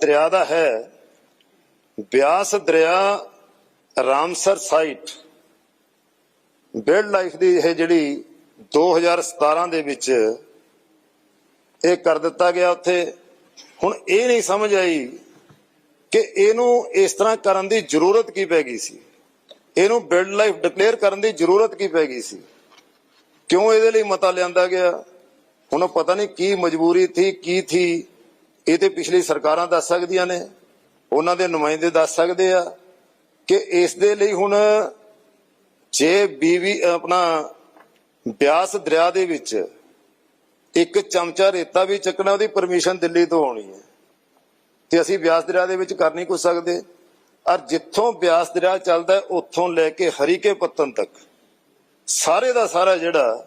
ਦਰਿਆ ਦਾ ਹੈ। ਬਿਆਸ ਦਰਿਆ, ਰਾਮਸਰ ਸਾਈਟ ਬਿਲਡ ਲਾਈਫ ਦੀ ਇਹ ਜਿਹੜੀ 2017 ਦੇ ਵਿੱਚ ਇਹ ਕਰ ਦਿੱਤਾ ਗਿਆ ਉੱਥੇ। ਹੁਣ ਇਹ ਨਹੀਂ ਸਮਝ ਆਈ ਕਿ ਇਹਨੂੰ ਇਸ ਤਰ੍ਹਾਂ ਕਰਨ ਦੀ ਜ਼ਰੂਰਤ ਕੀ ਪੈ ਗਈ ਸੀ। ਇਹਨੂੰ ਬਿਲਡ ਲਾਈਫ ਡਿਕਲੇਅਰ ਕਰਨ ਦੀ ਜ਼ਰੂਰਤ ਕੀ ਪੈ ਗਈ ਸੀ। ਕਿਉਂ ਇਹਦੇ ਲਈ ਮਤਾ ਲਿਆਂਦਾ ਗਿਆ? ਹੁਣ ਪਤਾ ਨਹੀਂ ਕੀ ਮਜਬੂਰੀ ਥੀ, ਕੀ ਥੀ। ਇਹ ਤੇ ਪਿਛਲੀ ਸਰਕਾਰਾਂ ਦੱਸ ਸਕਦੀਆਂ ਨੇ, ਉਹਨਾਂ ਦੇ ਨੁਮਾਇੰਦੇ ਦੱਸ ਸਕਦੇ ਆ ਕਿ ਇਸ ਦੇ ਲਈ ਹੁਣ ਜੇ ਬੀਵੀ, ਆਪਣਾ ਬਿਆਸ ਦਰਿਆ ਦੇ ਵਿੱਚ ਇੱਕ ਚਮਚਾ ਰੇਤਾ ਵੀ ਚੱਕਣਾ, ਉਹਦੀ ਪਰਮਿਸ਼ਨ ਦਿੱਲੀ ਤੋਂ ਆਉਣੀ ਹੈ। ਤੇ ਅਸੀਂ ਬਿਆਸ ਦਰਿਆ ਦੇ ਵਿੱਚ ਕਰ ਨਹੀਂ ਕੁਝ ਸਕਦੇ। ਔਰ ਜਿੱਥੋਂ ਬਿਆਸ ਦਰਿਆ ਚੱਲਦਾ ਉੱਥੋਂ ਲੈ ਕੇ ਹਰੀਕੇ ਪੱਤਨ ਤੱਕ ਸਾਰੇ ਦਾ ਸਾਰਾ ਜਿਹੜਾ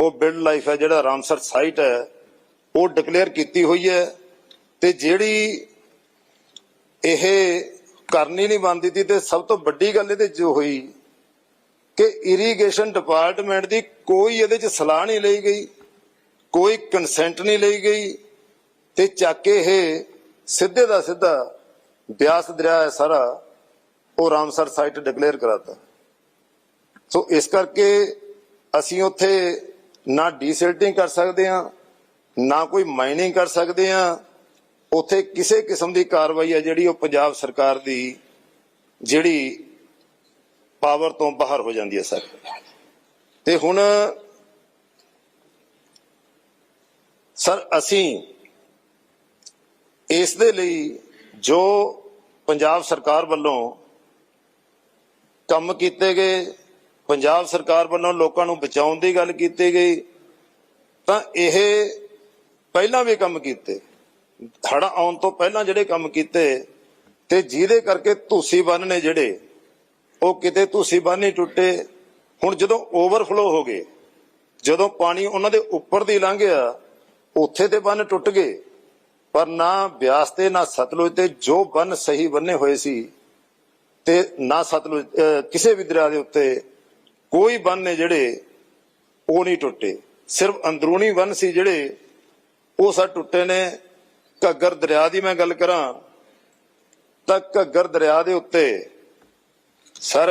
ਉਹ ਬਿਲਡ ਲਾਈਫ ਹੈ, ਜਿਹੜਾ ਰਾਮਸਰ ਸਾਈਟ ਹੈ, ਉਹ ਡਿਕਲੇਅਰ ਕੀਤੀ ਹੋਈ ਹੈ। ਤੇ ਜਿਹੜੀ ਇਹ ਕਰਨੀ ਨਹੀਂ ਬੰਦੀ ਤੀ ਤੇ ਸਭ ਤੋਂ ਵੱਡੀ ਗੱਲ ਇਹਦੇ ਜੋ ਹੋਈ ਕਿ ਇਰੀਗੇਸ਼ਨ ਡਿਪਾਰਟਮੈਂਟ ਦੀ ਕੋਈ ਇਹਦੇ ਚ ਸਲਾਹ ਨਹੀਂ ਲਈ ਗਈ, ਕੋਈ ਕੰਸੈਂਟ ਨਹੀਂ ਲਈ ਗਈ ਤੇ ਚੱਕ ਕੇ ਇਹ ਸਿੱਧੇ ਦਾ ਸਿੱਧਾ ਬਿਆਸ ਦਰਿਆ ਹੈ ਸਾਰਾ, ਉਹ ਰਾਮਸਰ ਸਾਈਟ ਡਿਕਲੇਅਰ ਕਰਾਤਾ। ਸੋ ਇਸ ਕਰਕੇ ਅਸੀਂ ਉੱਥੇ ਨਾ ਡੀਸਿਲਟਿੰਗ ਕਰ ਸਕਦੇ ਹਾਂ, ਨਾ ਕੋਈ ਮਾਈਨਿੰਗ ਕਰ ਸਕਦੇ ਹਾਂ ਉੱਥੇ ਕਿਸੇ ਕਿਸਮ ਦੀ ਕਾਰਵਾਈ ਹੈ ਜਿਹੜੀ ਉਹ ਪੰਜਾਬ ਸਰਕਾਰ ਦੀ ਜਿਹੜੀ ਪਾਵਰ ਤੋਂ ਬਾਹਰ ਹੋ ਜਾਂਦੀ ਹੈ ਸਰ। ਤੇ ਹੁਣ ਸਰ, ਅਸੀਂ ਇਸ ਦੇ ਲਈ ਜੋ ਪੰਜਾਬ ਸਰਕਾਰ ਵੱਲੋਂ ਕੰਮ ਕੀਤੇ ਗਏ, ਪੰਜਾਬ ਸਰਕਾਰ ਵੱਲੋਂ ਲੋਕਾਂ ਨੂੰ ਬਚਾਉਣ ਦੀ ਗੱਲ ਕੀਤੀ ਗਈ, ਤਾਂ ਇਹ ਪਹਿਲਾਂ ਵੀ ਕੰਮ ਕੀਤੇ। ਹੜਾ ਆਉਣ ਤੋਂ ਪਹਿਲਾਂ ਜਿਹੜੇ ਕੰਮ ਕੀਤੇ ਤੇ ਜਿਹਦੇ ਕਰਕੇ ਧੂਸੀ ਬੰਨ ਨੇ ਜਿਹੜੇ, ਉਹ ਕਿਤੇ ਧੂਸੀ ਬੰਨ ਹੀ ਟੁੱਟੇ। ਹੁਣ ਜਦੋਂ ਓਵਰਫਲੋ ਹੋ ਗਏ, ਜਦੋਂ ਪਾਣੀ ਉਹਨਾਂ ਦੇ ਉੱਪਰ ਦੀ ਲੰਘ ਗਿਆ, ਉੱਥੇ ਤੇ ਬੰਨ ਟੁੱਟ ਗਏ। ਪਰ ਨਾ ਬਿਆਸ ਤੇ, ਨਾ ਸਤਲੁਜ ਤੇ ਜੋ ਬੰਨ ਸਹੀ ਬੰਨੇ ਹੋਏ ਸੀ, ਤੇ ਨਾ ਸਤਲੁਜ ਕਿਸੇ ਵੀ ਦਰਿਆ ਦੇ ਉੱਤੇ ਕੋਈ ਬੰਨ ਨੇ ਜਿਹੜੇ, ਉਹ ਨਹੀਂ ਟੁੱਟੇ। ਸਿਰਫ ਅੰਦਰੂਨੀ ਬੰਨ ਸੀ ਜਿਹੜੇ, ਉਹ ਸਾ ਟੁੱਟੇ ਨੇ। ਘੱਗਰ ਦਰਿਆ ਦੀ ਮੈਂ ਗੱਲ ਕਰਾਂ, ਤਾਂ ਘੱਗਰ ਦਰਿਆ ਦੇ ਉੱਤੇ ਸਰ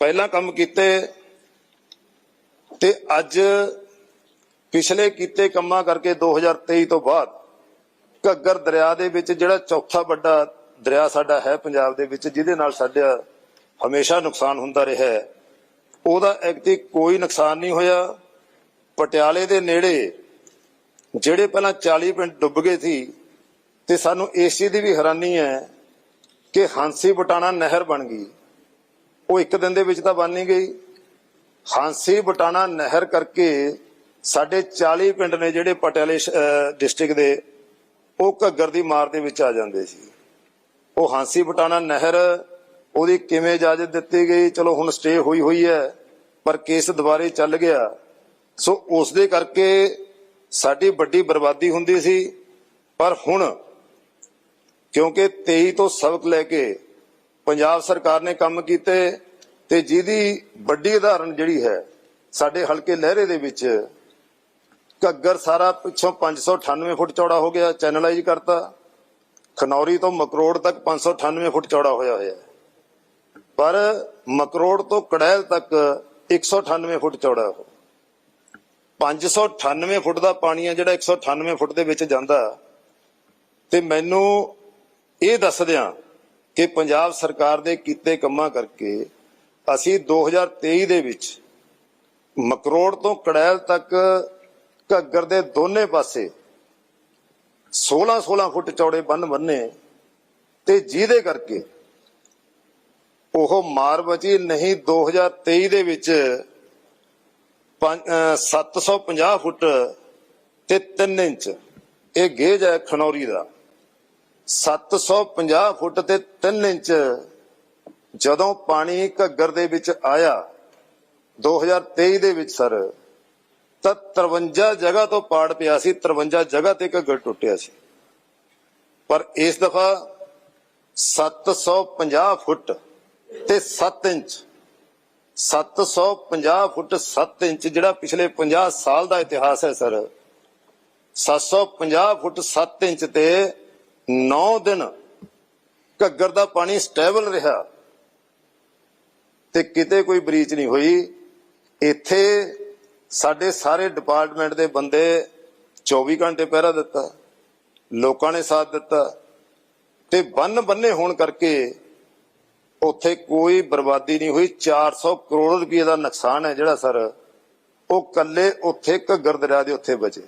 ਪਹਿਲਾਂ ਕੰਮ ਕੀਤੇ ਤੇ ਅੱਜ ਪਿਛਲੇ ਕੀਤੇ ਕੰਮਾਂ ਕਰਕੇ 2023 ਤੋਂ ਬਾਅਦ ਘੱਗਰ ਦਰਿਆ ਦੇ ਵਿੱਚ ਜਿਹੜਾ ਚੌਥਾ ਵੱਡਾ ਦਰਿਆ ਸਾਡਾ ਹੈ ਪੰਜਾਬ ਦੇ ਵਿੱਚ, ਜਿਹਦੇ ਨਾਲ ਸਾਡਾ ਹਮੇਸ਼ਾ ਨੁਕਸਾਨ ਹੁੰਦਾ ਰਿਹਾ ਹੈ। ਉਹਦਾ ਐਕਟੀ ਕੋਈ ਨੁਕਸਾਨ ਨਹੀਂ ਹੋਇਆ। ਪਟਿਆਲੇ ਦੇ ਨੇੜੇ ਜਿਹੜੇ ਪਹਿਲਾਂ 40 ਪਿੰਡ ਡੁੱਬ ਗਏ ਸੀ ਤੇ ਸਾਨੂੰ ਇਸ ਚੀਜ਼ ਦੀ ਵੀ ਹੈਰਾਨੀ ਹੈ ਕਿ ਹਾਂਸੀ ਬਟਾਣਾ ਨਹਿਰ ਬਣ ਗਈ। ਉਹ ਇੱਕ ਦਿਨ ਦੇ ਵਿੱਚ ਤਾਂ ਬਣ ਨਹੀਂ ਗਈ। ਹਾਂਸੀ ਬਟਾਣਾ ਨਹਿਰ ਕਰਕੇ ਸਾਡੇ 40 ਪਿੰਡ ਨੇ ਜਿਹੜੇ ਪਟਿਆਲੇ ਡਿਸਟ੍ਰਿਕਟ ਦੇ ਉਹ ਘੱਗਰ ਦੀ ਮਾਰ ਦੇ ਵਿੱਚ ਆ ਜਾਂਦੇ ਸੀ। ਉਹ ਹਾਂਸੀ ਬਟਾਣਾ ਨਹਿਰ ਉਹਦੀ ਕਿਵੇਂ ਇਜਾਜ਼ਤ ਦਿੱਤੀ ਗਈ? ਚਲੋ, ਹੁਣ ਸਟੇ ਹੋਈ ਹੋਈ ਹੈ, ਪਰ ਕੇਸ ਦੁਬਾਰੇ ਚੱਲ ਗਿਆ। ਸੋ ਉਸ ਦੇ ਕਰਕੇ ਸਾਡੀ ਵੱਡੀ ਬਰਬਾਦੀ ਹੁੰਦੀ ਸੀ। ਪਰ ਹੁਣ, ਕਿਉਂਕਿ 23 ਤੋਂ ਸਬਕ ਲੈ ਕੇ ਪੰਜਾਬ ਸਰਕਾਰ ਨੇ ਕੰਮ ਕੀਤੇ ਤੇ ਜਿਹਦੀ ਵੱਡੀ ਉਦਾਹਰਣ ਜਿਹੜੀ ਹੈ, ਸਾਡੇ ਹਲਕੇ ਲਹਿਰੇ ਦੇ ਵਿੱਚ, ਘੱਗਰ ਸਾਰਾ ਪਿੱਛੋਂ 598 ਫੁੱਟ ਚੌੜਾ ਹੋ ਗਿਆ ਚੈਨਲਾਈਜ਼ ਕਰਤਾ। ਖਨੌਰੀ ਤੋਂ ਮਕਰੋੜ ਤੱਕ 598 ਫੁੱਟ ਚੌੜਾ ਹੋਇਆ ਹੋਇਆ। ਹੈ ਪਰ ਮਕਰੋੜ ਤੋਂ ਕੜੈਲ ਤੱਕ 198 ਫੁੱਟ ਚੌੜਾ ਹੋ 598 ਫੁੱਟ ਦਾ ਪਾਣੀ ਹੈ ਜਿਹੜਾ 198 ਫੁੱਟ ਦੇ ਵਿੱਚ ਜਾਂਦਾ। ਤੇ ਮੈਨੂੰ ਇਹ ਦੱਸ ਦਿਆਂ ਕਿ ਪੰਜਾਬ ਸਰਕਾਰ ਦੇ ਕੀਤੇ ਕੰਮਾਂ ਕਰਕੇ ਅਸੀਂ 2023 ਦੇ ਵਿੱਚ ਮਕਰੋੜ ਤੋਂ ਕੜੈਲ ਤੱਕ ਘੱਗਰ ਦੇ ਦੋਨੇ ਪਾਸੇ 16 16 ਫੁੱਟ ਚੌੜੇ ਬੰਨ ਬੰਨੇ ਤੇ ਜਿਹਦੇ ਕਰਕੇ ਉਹ ਮਾਰ ਬਚੀ ਨਹੀਂ 2023 ਦੇ ਵਿੱਚ ਪੰਜ- ਅਹ 750 ਫੁੱਟ ਤੇ 3 ਇੰਚ। ਇਹ ਗੇਜ ਹੈ ਖਨੌਰੀ ਦਾ। 750 ਫੁੱਟ ਤੇ 3 ਇੰਚ। ਜਦੋਂ ਪਾਣੀ ਘੱਗਰ ਦੇ ਵਿੱਚ ਆਇਆ 2023 ਦੇ ਵਿੱਚ ਸਰ, ਤਾਂ 53 ਜਗ੍ਹਾ ਤੋਂ ਪਾੜ ਪਿਆ ਸੀ 53 ਜਗ੍ਹਾ ਤੇ ਘੱਗਰ ਟੁੱਟਿਆ ਸੀ। ਪਰ ਇਸ ਦਫਾ 750 ਫੁੱਟ ਤੇ 7 ਇੰਚ। 750 ਫੁੱਟ 7 ਇੰਚ ਜਿਹੜਾ ਪਿਛਲੇ 50 ਸਾਲ ਦਾ ਇਤਿਹਾਸ ਹੈ ਸਰ। 750 ਫੁੱਟ 7 ਇੰਚ ਤੇ 9 ਦਿਨ ਘੱਗਰ ਦਾ ਪਾਣੀ ਸਟੇਬਲ ਰਿਹਾ। ਤੇ ਕਿਤੇ ਕੋਈ ਬਰੀਚ ਨਹੀਂ ਹੋਈ। ਇੱਥੇ ਸਾਡੇ ਸਾਰੇ ਡਿਪਾਰਟਮੈਂਟ ਦੇ ਬੰਦੇ 24 ਘੰਟੇ ਪਹਿਰਾ ਦਿੱਤਾ। ਲੋਕਾਂ ਨੇ ਸਾਥ ਦਿੱਤਾ। ਤੇ ਬੰਨ ਬੰਨੇ ਹੋਣ ਕਰਕੇ ਉੱਥੇ ਕੋਈ ਬਰਬਾਦੀ ਨਹੀਂ ਹੋਈ। 400 ਕਰੋੜ ਰੁਪਏ ਦਾ ਨੁਕਸਾਨ ਹੈ ਜਿਹੜਾ, ਸਰ। ਉਹ ਕੱਲੇ ਉੱਥੇ ਘੱਗਰ ਦਰਿਆ ਦੇ ਉੱਥੇ ਬਚੇ